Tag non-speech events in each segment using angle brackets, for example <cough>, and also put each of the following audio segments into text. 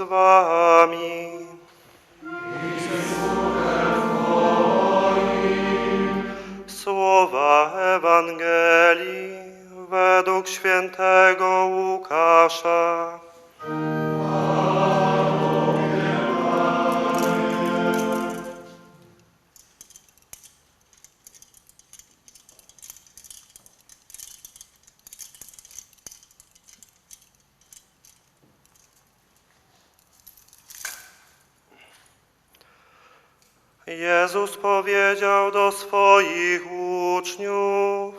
z wami. Słowa Ewangelii według świętego Łukasza. Jezus powiedział do swoich uczniów: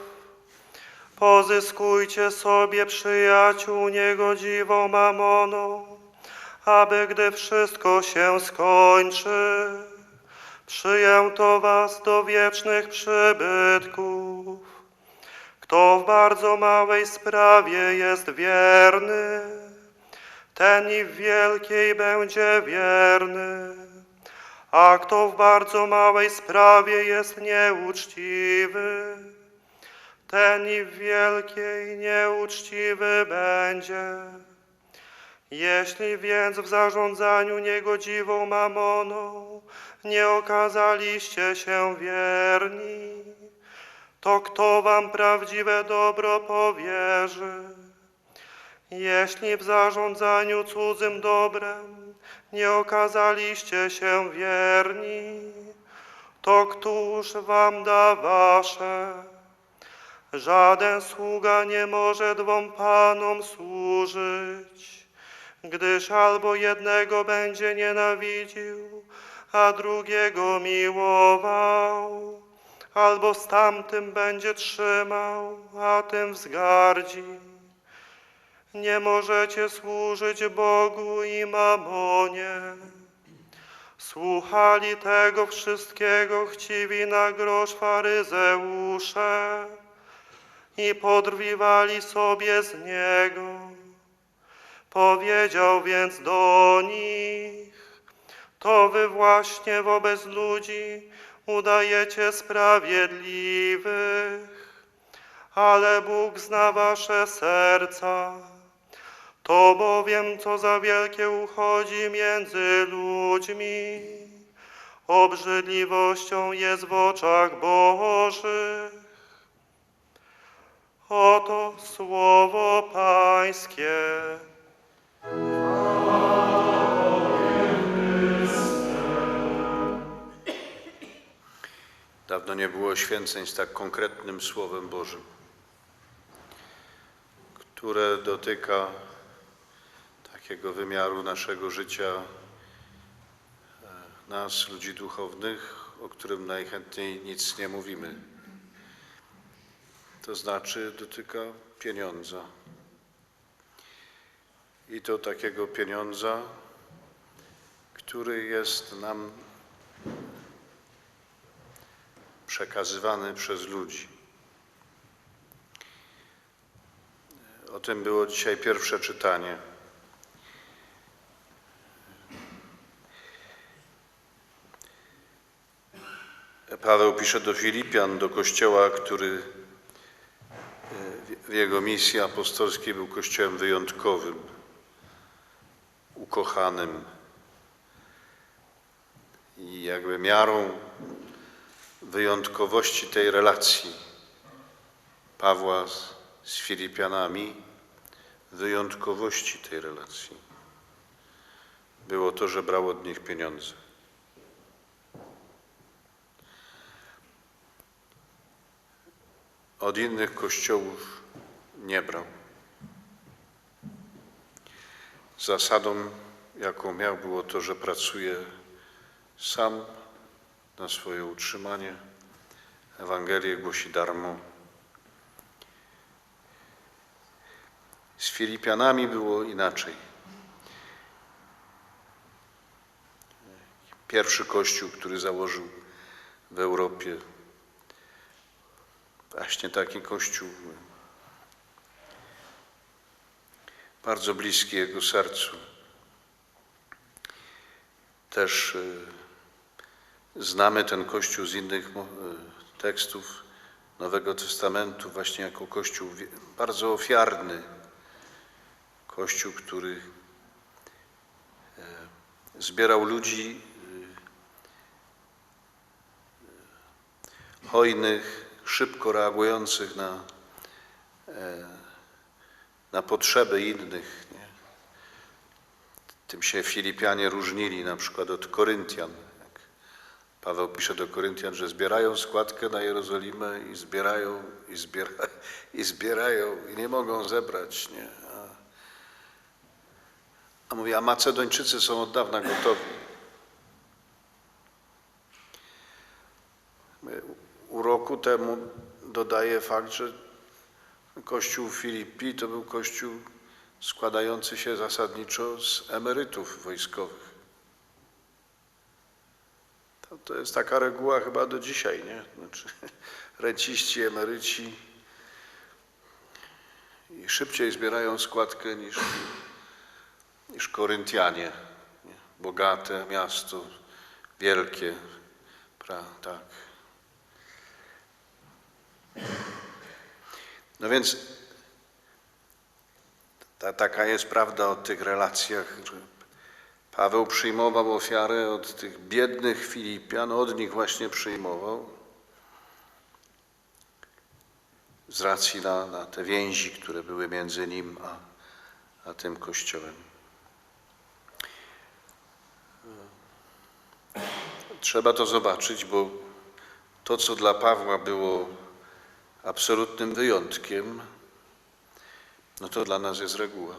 Pozyskujcie sobie przyjaciół niegodziwą mamoną, aby gdy wszystko się skończy, przyjęto was do wiecznych przybytków. Kto w bardzo małej sprawie jest wierny, ten i w wielkiej będzie wierny. A kto w bardzo małej sprawie jest nieuczciwy, ten i w wielkiej nieuczciwy będzie. Jeśli więc w zarządzaniu niegodziwą mamoną nie okazaliście się wierni, to kto wam prawdziwe dobro powierzy? Jeśli w zarządzaniu cudzym dobrem nie okazaliście się wierni, to któż wam da wasze? Żaden sługa nie może dwom panom służyć, gdyż albo jednego będzie nienawidził, a drugiego miłował, albo z tamtym będzie trzymał, a tym wzgardzi. Nie możecie służyć Bogu i mamonie. Słuchali tego wszystkiego chciwi na grosz faryzeusze i podrwiwali sobie z niego. Powiedział więc do nich, to wy właśnie wobec ludzi udajecie sprawiedliwych, ale Bóg zna wasze serca. To bowiem, co za wielkie uchodzi między ludźmi, obrzydliwością jest w oczach Bożych. Oto słowo Pańskie. Dawno nie było święceń z tak konkretnym Słowem Bożym, które dotyka takiego wymiaru naszego życia, e, nas, ludzi duchownych, o którym najchętniej nic nie mówimy. To znaczy dotyka pieniądza. I to takiego pieniądza, który jest nam przekazywany przez ludzi. O tym było dzisiaj pierwsze czytanie. Paweł pisze do Filipian, do kościoła, który w jego misji apostolskiej był kościołem wyjątkowym, ukochanym i jakby miarą wyjątkowości tej relacji Pawła z, z Filipianami, wyjątkowości tej relacji było to, że brał od nich pieniądze. Od innych kościołów nie brał. Zasadą, jaką miał, było to, że pracuje sam na swoje utrzymanie. Ewangelię głosi darmo. Z Filipianami było inaczej. Pierwszy kościół, który założył w Europie, właśnie taki kościół, bardzo bliski jego sercu. Też y, Znamy ten Kościół z innych e, tekstów Nowego Testamentu właśnie jako Kościół bardzo ofiarny. Kościół, który e, zbierał ludzi y, hojnych, szybko reagujących na, e, na potrzeby innych. Nie? Tym się Filipianie różnili na przykład od Koryntian. Paweł pisze do Koryntian, że zbierają składkę na Jerozolimę i zbierają, i, zbiera, <laughs> i zbierają, i nie mogą zebrać. Nie? A, a mówi, a Macedończycy są od dawna gotowi. Uroku temu dodaje fakt, że kościół Filipi to był kościół składający się zasadniczo z emerytów wojskowych. To, to jest taka reguła chyba do dzisiaj, nie? Znaczy, <laughs> renciści, emeryci i szybciej zbierają składkę niż, niż Koryntianie. Nie? Bogate miasto, wielkie, pra, tak. No więc ta, taka jest prawda o tych relacjach, Paweł przyjmował ofiarę od tych biednych Filipian, od nich właśnie przyjmował z racji na, na te więzi, które były między nim a, a tym kościołem. Trzeba to zobaczyć, bo to, co dla Pawła było absolutnym wyjątkiem, no to dla nas jest reguła.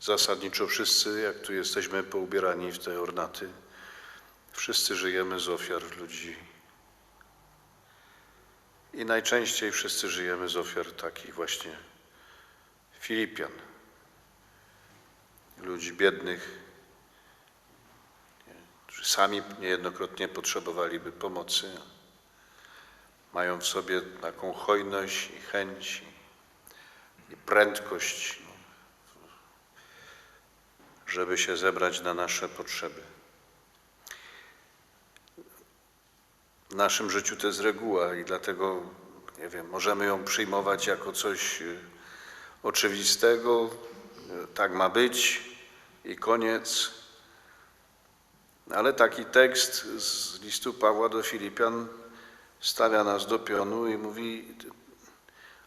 Zasadniczo wszyscy, jak tu jesteśmy poubierani w te ornaty, wszyscy żyjemy z ofiar ludzi. I najczęściej wszyscy żyjemy z ofiar takich właśnie Filipian, ludzi biednych, sami niejednokrotnie potrzebowaliby pomocy mają w sobie taką hojność i chęć i prędkość, żeby się zebrać na nasze potrzeby. W naszym życiu to jest reguła i dlatego, nie wiem, możemy ją przyjmować jako coś y, oczywistego, tak ma być i koniec. Ale taki tekst z listu Pawła do Filipian stawia nas do pionu i mówi: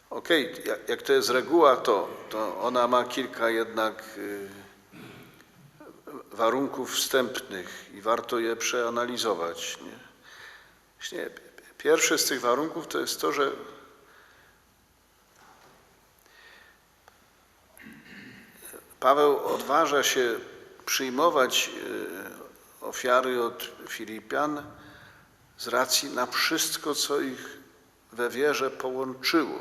Okej, jak, jak to jest reguła, to, to ona ma kilka jednak y, warunków wstępnych i warto je przeanalizować. Nie? Właśnie pierwszy z tych warunków to jest to, że Paweł odważa się przyjmować y, ofiary od Filipian z racji na wszystko, co ich we wierze połączyło.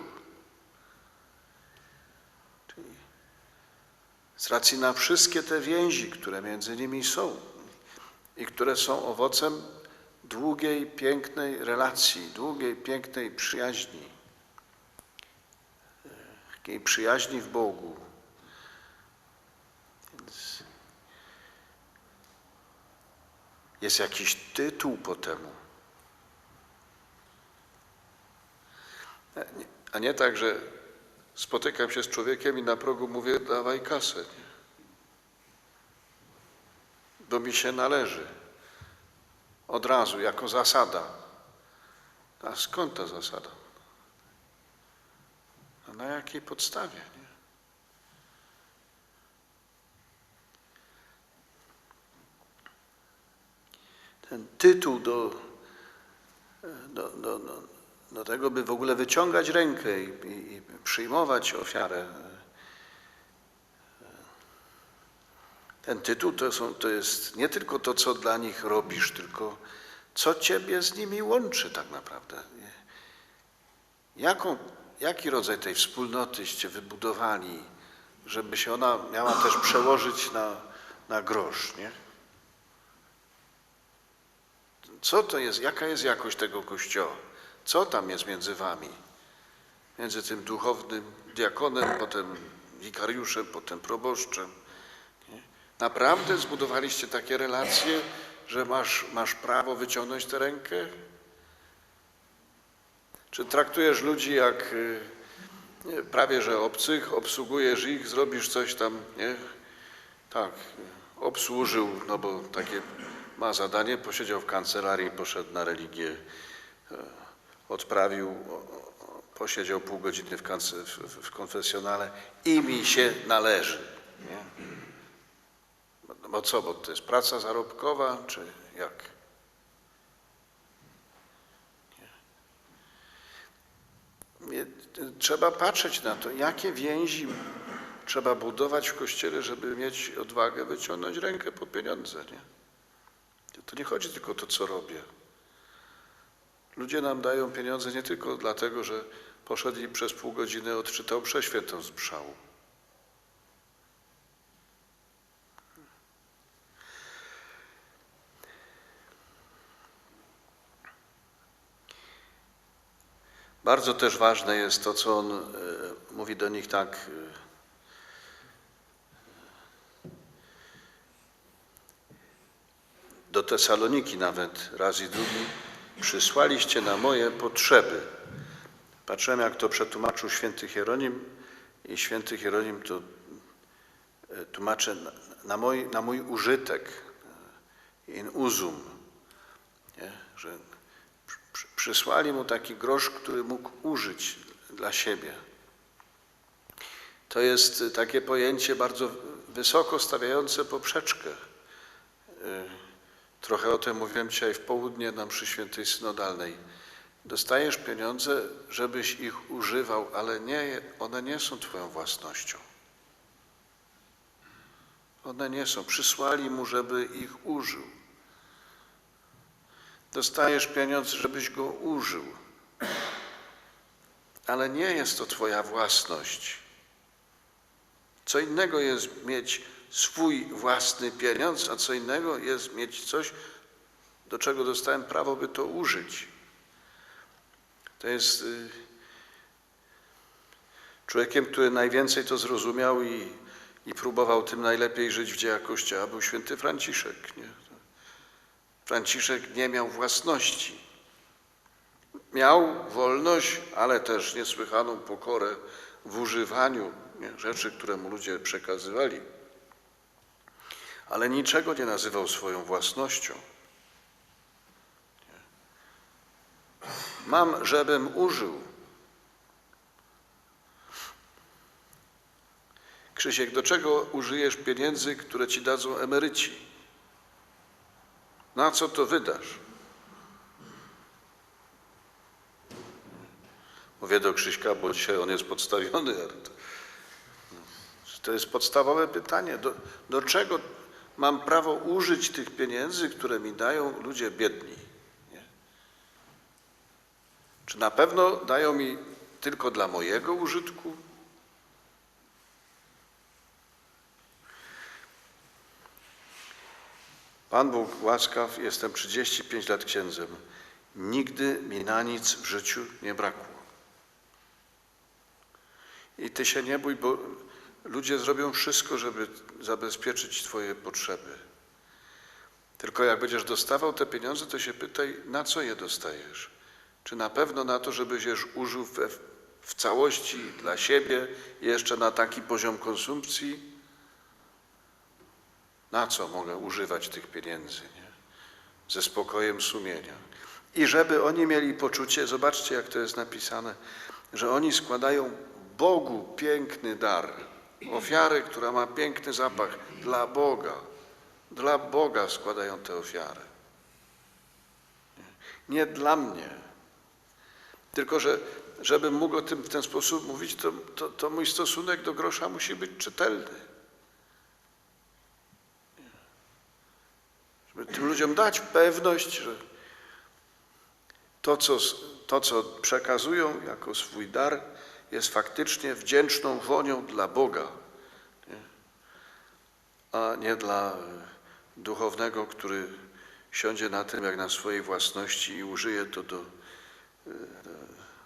Czyli z racji na wszystkie te więzi, które między nimi są i które są owocem długiej, pięknej relacji, długiej, pięknej przyjaźni. Takiej przyjaźni w Bogu. Więc jest jakiś tytuł po temu. A nie, tak, że spotykam się z człowiekiem i na progu mówię, dawaj kasę. Bo mi się należy. Od razu, jako zasada. A skąd ta zasada? A na jakiej podstawie? Ten tytuł do, do, do, do, tego, by w ogóle wyciągać rękę i, i, i przyjmować ofiarę. Ten tytuł to, są, to jest nie tylko to, co dla nich robisz, tylko co ciebie z nimi łączy tak naprawdę. Jaką, jaki rodzaj tej wspólnotyście wybudowali, żeby się ona miała też przełożyć na, na grosz, nie? Co to jest, jaka jest jakość tego kościoła? Co tam jest między wami? Między tym duchownym diakonem, potem wikariuszem, potem proboszczem. Nie? Naprawdę zbudowaliście takie relacje, że masz, masz prawo wyciągnąć tę rękę? Czy traktujesz ludzi jak, y, nie, prawie że obcych, obsługujesz ich, zrobisz coś tam, nie? Tak, obsłużył, no bo takie ma zadanie, posiedział w kancelarii, poszedł na religię, e, odprawił, posiedział pół godziny w, kance- w, w- konfesjonale i mi się należy, nie? No bo co, bo to jest praca zarobkowa, czy jak? Nie, Trzeba patrzeć na to, jakie więzi trzeba budować w kościele, żeby mieć odwagę wyciągnąć rękę po pieniądze. Nie? To nie chodzi tylko o to, co robię. Ludzie nam dają pieniądze nie tylko dlatego, że poszedł i przez pół godziny odczytał przeświętą z mszału. Bardzo też ważne jest to, co on e, mówi do nich tak. e, Do Tesaloniki nawet raz i drugi przysłaliście na moje potrzeby. Patrzyłem, jak to przetłumaczył święty Hieronim i święty Hieronim to e, tłumaczy na, mój, na mój użytek, e, in usum, nie? że przy- przy- przysłali mu taki grosz, który mógł użyć dla siebie. To jest y, takie pojęcie bardzo wysoko stawiające poprzeczkę. Trochę o tym mówiłem dzisiaj w południe na mszy świętej synodalnej. Dostajesz pieniądze, żebyś ich używał, ale nie, one nie są twoją własnością. One nie są. Przysłali mu, żeby ich użył. Dostajesz pieniądz, żebyś go użył, ale nie jest to Twoja własność. Co innego jest mieć swój własny pieniądz, a co innego jest mieć coś, do czego dostałem prawo, by to użyć. To jest y, człowiekiem, który najwięcej to zrozumiał i, i próbował tym najlepiej żyć w dziejach Kościoła, był święty Franciszek. Nie? Franciszek nie miał własności. Miał wolność, ale też niesłychaną pokorę w używaniu nie, rzeczy, które mu ludzie przekazywali. Ale niczego nie nazywał swoją własnością. Mam, żebym użył. Krzysiek, do czego użyjesz pieniędzy, które ci dadzą emeryci? Na co to wydasz? Mówię do Krzyśka, bo dzisiaj on jest podstawiony. to jest podstawowe pytanie. Do, do czego mam prawo użyć tych pieniędzy, które mi dają ludzie biedni? Nie? Czy na pewno dają mi tylko dla mojego użytku? Pan Bóg łaskaw, jestem 35 lat księdzem. Nigdy mi na nic w życiu nie brakło. I ty się nie bój, bo ludzie zrobią wszystko, żeby zabezpieczyć twoje potrzeby. Tylko jak będziesz dostawał te pieniądze, to się pytaj, na co je dostajesz? Czy na pewno na to, żebyś je użył w całości dla siebie, jeszcze na taki poziom konsumpcji? Na co mogę używać tych pieniędzy? Nie? Ze spokojem sumienia. I żeby oni mieli poczucie, zobaczcie jak to jest napisane, że oni składają Bogu piękny dar, ofiarę, która ma piękny zapach dla Boga. Dla Boga składają tę ofiarę. Nie, Nie dla mnie. Tylko, że żebym mógł o tym w ten sposób mówić, to, to, to mój stosunek do grosza musi być czytelny. Żeby tym ludziom dać pewność, że to co, to, co przekazują jako swój dar, jest faktycznie wdzięczną wonią dla Boga, nie? a nie dla e, duchownego, który siądzie na tym jak na swojej własności i użyje to do, e,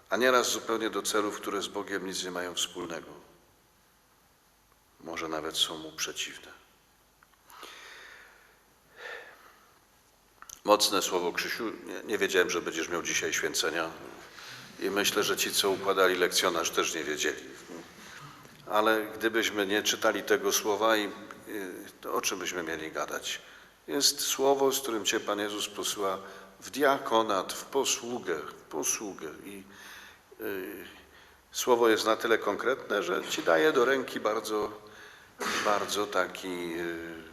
a nieraz zupełnie do celów, które z Bogiem nic nie mają wspólnego. Może nawet są mu przeciwne. Mocne słowo, Krzysiu. Nie, nie wiedziałem, że będziesz miał dzisiaj święcenia. I myślę, że ci, co układali lekcjonarz, też nie wiedzieli. Ale gdybyśmy nie czytali tego słowa, to o czym byśmy mieli gadać? Jest słowo, z którym Cię Pan Jezus posyła w diakonat, w posługę, w posługę. I y, słowo jest na tyle konkretne, że Ci daje do ręki bardzo, bardzo taki y,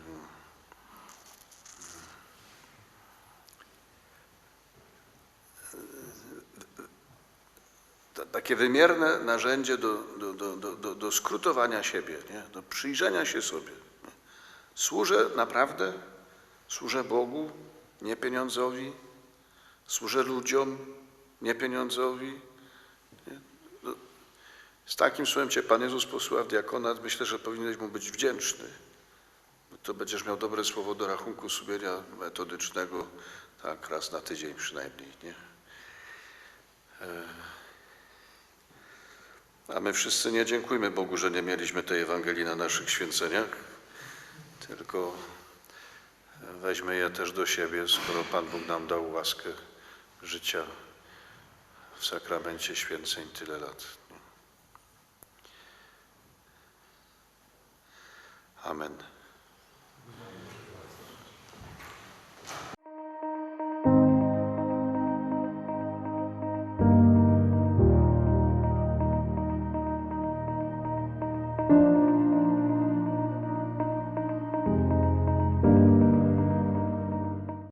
takie wymierne narzędzie do, do, do, do, do, siebie, nie? do przyjrzenia się sobie. Służę naprawdę, służę Bogu, nie pieniądzowi, służę ludziom, nie pieniądzowi. Nie? No, Z takim słowem Cię Pan Jezus posłucha w diakonat, myślę, że powinieneś Mu być wdzięczny. To będziesz miał dobre słowo do rachunku sumienia metodycznego, tak raz na tydzień przynajmniej. Nie? A my wszyscy nie dziękujmy Bogu, że nie mieliśmy tej Ewangelii na naszych święceniach, tylko weźmy je też do siebie, skoro Pan Bóg nam dał łaskę życia w sakramencie święceń tyle lat. Amen.